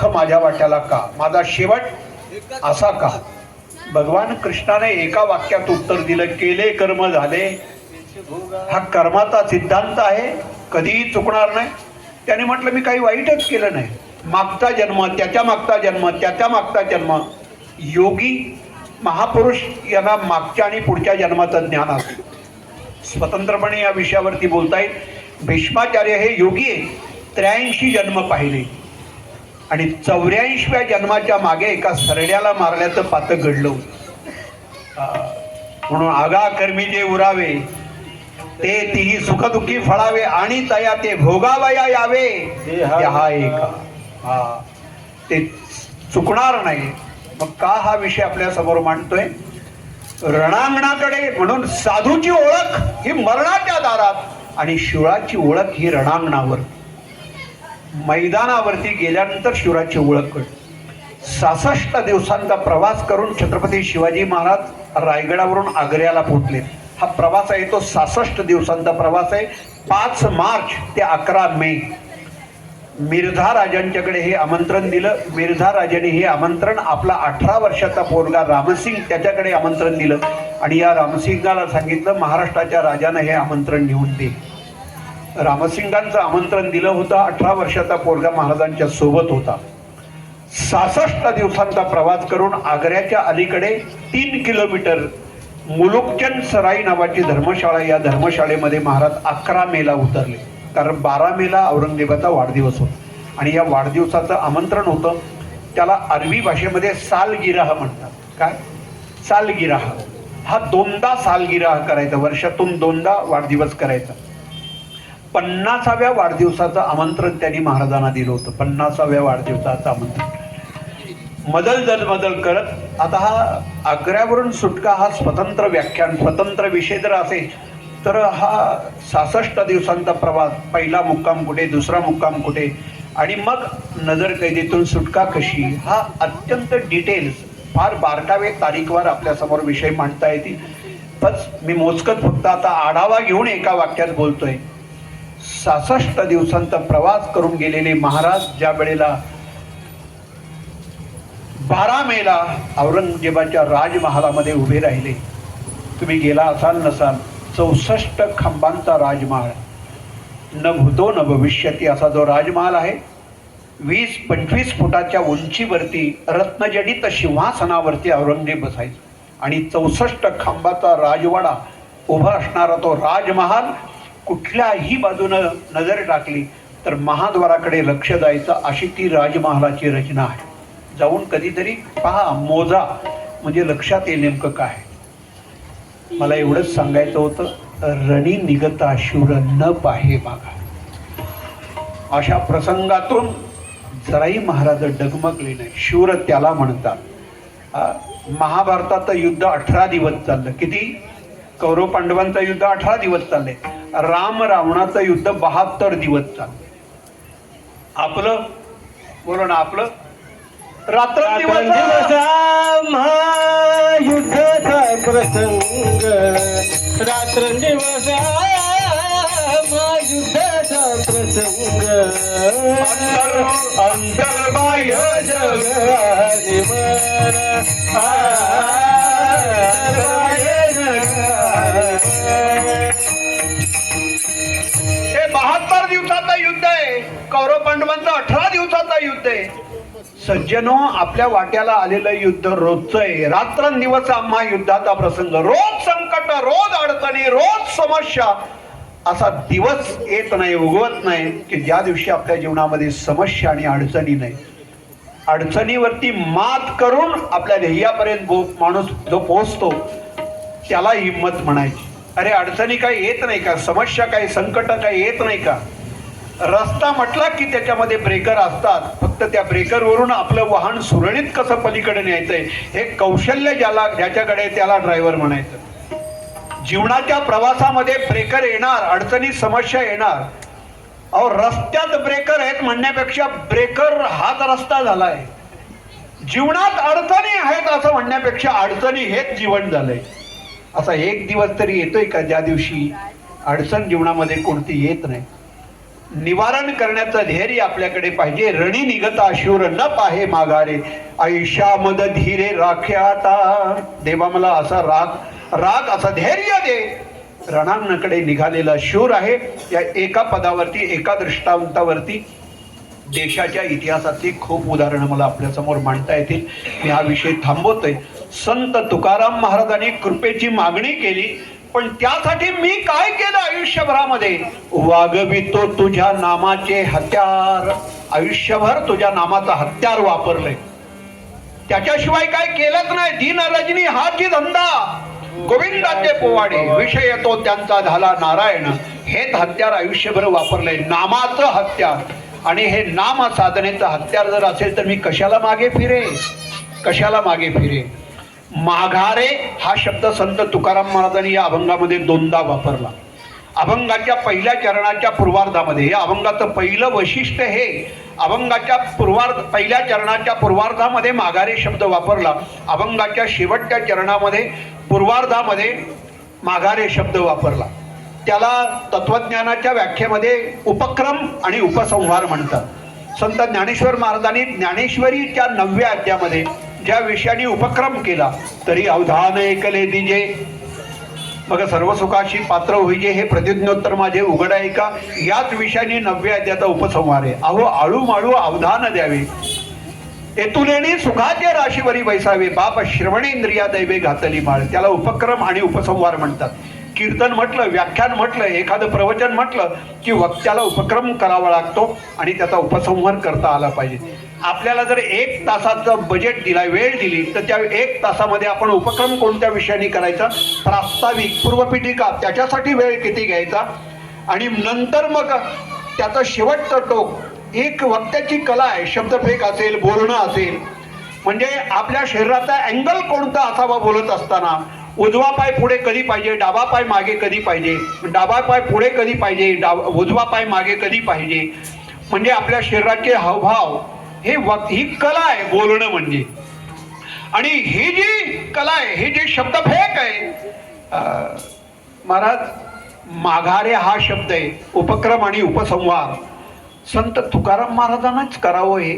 दुःख माझ्या वाट्याला का? माझा शेवट असा का? भगवान कृष्णाने एका वाक्यात उत्तर दिलं केले कर्म झाले. हा कर्माचा सिद्धांत आहे कधीही चुकणार नाही. त्याने म्हटलं मी काही वाईटच केलं नाही. मागचा जन्म त्याच्या मागचा जन्म त्याच्या मागचा जन्म. योगी महापुरुष यांना मागच्या आणि पुढच्या जन्माचं ज्ञान असतं. स्वतंत्रपणे या विषयावरती बोलता येईल भीष्माचार्य हे योगी आहे त्र्याऐंशी जन्म पाहिले. आणि चौऱ्याऐंशव्या जन्माच्या मागे एका सरड्याला मारल्याचं पातं घडलं म्हणून आगा कर्मी जे उरावे ते तिही सुखदुःखी फळावे आणि तया ते भोगावया यावे. हे एक. हा. ते चुकणार नाही. मग का हा विषय आपल्यासमोर मांडतोय? रणांगणाकडे म्हणून साधूची ओळख ही मरणाच्या दारात आणि शिवराची ओळख ही रणांगणावर. मैदानावरती गेल्यानंतर शिवराजची ओळख कळते सहासष्ट दिवसांचा प्रवास करून छत्रपती शिवाजी महाराज रायगडावरून आग्र्याला पोहोचले. हा प्रवास आहे तो सहासष्ट दिवसांचा प्रवास आहे. पाच मार्च ते अकरा मे. मिर्झा राजांच्याकडे हे आमंत्रण दिलं. मिर्झा राजाने हे आमंत्रण आपला अठरा वर्षाचा पोरगा रामसिंग त्याच्याकडे आमंत्रण दिलं. आणि या रामसिंगाला सांगितलं महाराष्ट्राच्या राजानं हे आमंत्रण घेऊन दे. रामसिंगांचं आमंत्रण दिलं होतं. अठरा वर्षाचा पोरगा महाराजांच्या सोबत होता. सहासष्ट दिवसांचा प्रवास करून आग्र्याच्या अलीकडे तीन किलोमीटर मुलुकचंद सराई नावाची धर्मशाळा या धर्मशाळेमध्ये महाराज अकरा मेला उतरले. कारण बारा मेला औरंगजेबाचा वाढदिवस होता. आणि या वाढदिवसाचं आमंत्रण होतं. त्याला अरबी भाषेमध्ये सालगिराह म्हणतात. काय? सालगिराह. हा दोनदा सालगिराह करायचा. वर्षातून दोनदा वाढदिवस करायचा. पन्नासाव्या वाढदिवसाचं आमंत्रण त्यांनी महाराजांना दिलं होतं. पन्नासाव्या वाढदिवसाचं आमंत्रण. मदल जल मदल करत आता हा आग्र्यावरून सुटका हा स्वतंत्र व्याख्यान स्वतंत्र विषय जर असेल तर हा सहासष्ट दिवसांचा प्रवास पहिला मुक्काम कुठे दुसरा मुक्काम कुठे आणि मग नजर कैदेतून सुटका कशी हा अत्यंत डिटेल्स फार बारकावे तारीखवार आपल्यासमोर विषय मांडता येतील. बस मी मोजकत फक्त आता आढावा घेऊन एका वाक्यात बोलतोय. सहासष्ट दिवसांचा प्रवास करून गेलेले महाराज ज्या वेळेला बारा मेला औरंगजेबाच्या राजमहालामध्ये उभे राहिले. तुम्ही गेला असाल नसाल चौसष्ट खांबांचा राजमहाल. न भूतो न भविष्यती असा जो राजमहाल आहे वीस पंचवीस फुटाच्या उंचीवरती रत्नजडित सिंहासनावरती औरंगजेब बसायचा. आणि चौसष्ट खांबाचा राजवाडा उभा असणारा तो राजमहाल कुठल्याही बाजूनं नजर टाकली तर महाद्वाराकडे लक्ष द्यायचं अशी ती राजमहालाची रचना आहे. जाऊन कधीतरी पहा मोजा. म्हणजे लक्षात येईल नेमकं काय. मला एवढंच सांगायचं होतं रणी निगता शूर न पाहे मागा. अशा प्रसंगातून जराही महाराज डगमगले नाही. शूर त्याला म्हणतात. महाभारताचं युद्ध अठरा दिवस चाललं. किती? कौरव पांडवांचं युद्ध अठरा दिवस चाललंय राम रावणाचं युद्ध बहात्तर दिवस चाललंय आपलं बोलो ना आपलं. रात्रंदिवस महायुद्धाचा प्रसंग. रात्रंदिवस महायुद्धाचा प्रसंग. अंतर्बाह्य जग. दिवसाचं युद्ध आहे सज्जनो आपल्या वाट्याला आलेलं युद्ध रोजचं आहे रात्रंदिवस आम्हा युद्धाचा प्रसंग रोज संकट रोज अडचणी रोज समस्या. असा दिवस येत नाही उगवत नाही की ज्या दिवशी आपल्या जीवनामध्ये समस्या आणि अडचणी नाही. अडचणीवरती मात करून आपल्या ध्येयापर्यंत माणूस जो पोहोचतो त्याला हिंमत म्हणायची. अरे अडचणी काही येत नाही का? समस्या काही संकट काही येत नाही का? रस्ता म्हटला की त्याच्यामध्ये ब्रेकर असतात. फक्त त्या ब्रेकरवरून आपलं वाहन सुरळीत कसं पलीकडे न्यायचंय हे कौशल्य ज्याला ज्याच्याकडे त्याला ड्रायव्हर म्हणायचं. जीवनाच्या प्रवासामध्ये ब्रेकर येणार अडचणी समस्या येणार. अहो रस्त्यात ब्रेकर आहेत म्हणण्यापेक्षा ब्रेकर हाच रस्ता झालाय. जीवनात अडचणी आहेत असं म्हणण्यापेक्षा अडचणी हेच जीवन झालंय. असा एक दिवस तरी येतोय का ज्या दिवशी अडचण जीवनामध्ये कोणती येत नाही? निवारण करण्याचं धैर्य आपल्याकडे पाहिजे. रणी निगता शूर न पाहे माघारे. आयुष्यामद धीरे राखे आता. देवा मला असा राग राग असा धैर्य दे. रणांकडे निघालेला शूर आहे. या एका पदावरती एका दृष्टांतावरती देशाच्या इतिहासातली खूप उदाहरणं मला आपल्यासमोर मांडता येतील. मी हा विषय थांबवतोय. संत तुकाराम महाराजांनी कृपेची मागणी केली. पण त्यासाठी मी काय केलं आयुष्यभरामध्ये? वागवितो तुझ्या नामाचे हत्यार. आयुष्यभर तुझ्या नामाचं हत्यार वापरलंय. त्याच्याशिवाय काय केलंच नाही. दीन रजनी जी धंदा? गोविंदाचे पोवाडे. विषय तो त्यांचा झाला नारायण. हेच हत्यार आयुष्यभर वापरलंय. नामाचं हत्यार. आणि हे नाम साधनेचं हत्यार जर असेल तर मी कशाला मागे फिरे कशाला मागे फिरे माघारे हा शब्द संत तुकाराम महाराजांनी या अभंगामध्ये दोनदा वापरला. अभंगाच्या पहिल्या चरणाच्या पूर्वार्धामध्ये या अभंगाचं पहिलं वैशिष्ट्य हे अभंगाच्या पूर्वार्ध पहिल्या चरणाच्या पूर्वार्धामध्ये माघारे शब्द वापरला. अभंगाच्या शेवटच्या चरणामध्ये पूर्वार्धामध्ये माघारे शब्द वापरला. त्याला तत्वज्ञानाच्या व्याख्येमध्ये उपक्रम आणि उपसंहार म्हणतात. संत ज्ञानेश्वर महाराजांनी ज्ञानेश्वरीच्या नवव्या अध्यामध्ये ज्या विषयाने उपक्रम केला तरी अवधान ऐकले दिजे. मग सर्व सुखाशी पात्र होईजे हे प्रतिज्ञोत्तर माझे उघड आहे का याच विषयाने नव्या अध्यायाचा उपसंहार. आहे अहो आळू माळू अवधान द्यावे. एतुलेणी सुखाचे राशीवरी बैसावे. बाप श्रवणेंद्रिया दैवे घातली माळ. त्याला उपक्रम आणि उपसंहार म्हणतात. कीर्तन म्हटलं व्याख्यान म्हटलं एखादं प्रवचन म्हटलं की वक्त्याला उपक्रम करावा लागतो आणि त्याचा उपसंहार करता आला पाहिजे. आपल्याला जर एक तासाचं बजेट दिला वेळ दिली तर त्या एक तासामध्ये आपण उपक्रम कोणत्या विषयाने करायचा? प्रास्ताविक पूर्वपीठिका त्याच्यासाठी वेळ किती घ्यायचा? आणि नंतर मग त्याचं शेवटचं टोक एक वक्त्याची कला आहे शब्दफेक असेल बोलणं असेल म्हणजे आपल्या शरीराचा अँगल कोणता असावा बोलत असताना? उजवा पाय पुढे कधी पाहिजे? डावा पाय मागे कधी पाहिजे? डावा पाय पुढे कधी पाहिजे? डाव उजवा पाय मागे कधी पाहिजे? म्हणजे आपल्या शरीराचे हावभाव हे ही कला आहे बोलणं म्हणजे. आणि ही जी कला आहे हे जे शब्द फेक आहे महाराज माघारे हा शब्द आहे उपक्रम आणि उपसंहार संत तुकाराम महाराजांनाच करावं हे.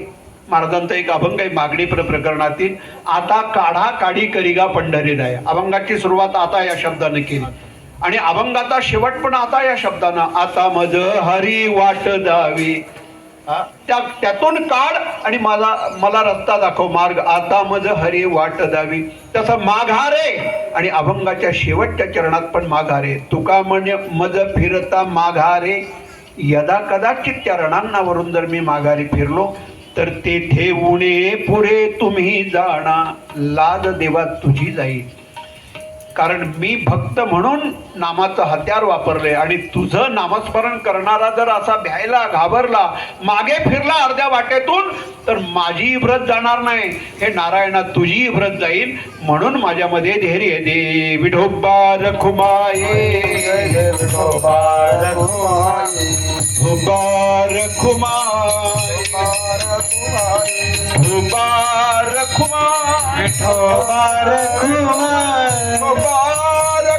महाराजांचा एक अभंग आहे मागणी प्र प्रकरणातील आता काढा काढी करिगा पंढरी आहे अभंगाची सुरुवात आता या शब्दाने केली. आणि अभंगाचा शेवट पण आता या शब्दानं आता मज हरी वाट दावी. त्या त्यातून काढ आणि मला मला रस्ता दाखव मार्ग. आता मज हरी वाट दावी तसं माघारे आणि अभंगाच्या शेवटच्या चरणात पण माघारे तुका म्हणे मज फिरता माघारे यदा कदाचित त्या रणांनावरून जर मी माघारी फिरलो तर तेथे उणे पुरे तुम्ही जाणा. लाज देवा तुझी जाईल कारण मी भक्त म्हणून नामाचं हत्यार वापरले आणि तुझं नामस्मरण करणारा जर असा भ्यायला घाबरला मागे फिरला अर्ध्या वाटेतून तर माझी व्रत जाणार नाही. हे नारायणा तुझी व्रत जाईल. म्हणून माझ्यामध्ये धैर्य दे. विठोबा रखुमाये रखुमाये विठोबा रखुमाये विठोबा रखुमाये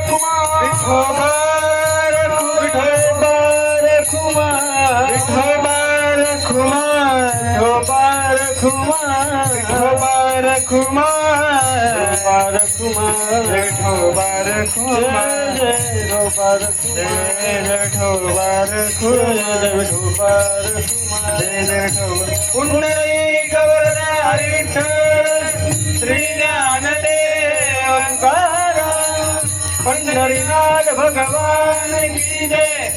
पुंडरी गवर्धारी विठ्ठल श्री ज्ञानदेव ओंकारा पंढरीनाथ भगवान की जय।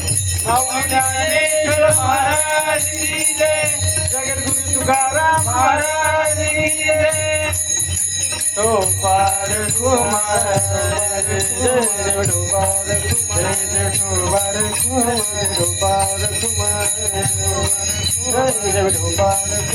महाराज की जगद्गुरु तुकाराम की जय। कुमार जय कुमार जय तो पार कुमार जय तो पार कुमार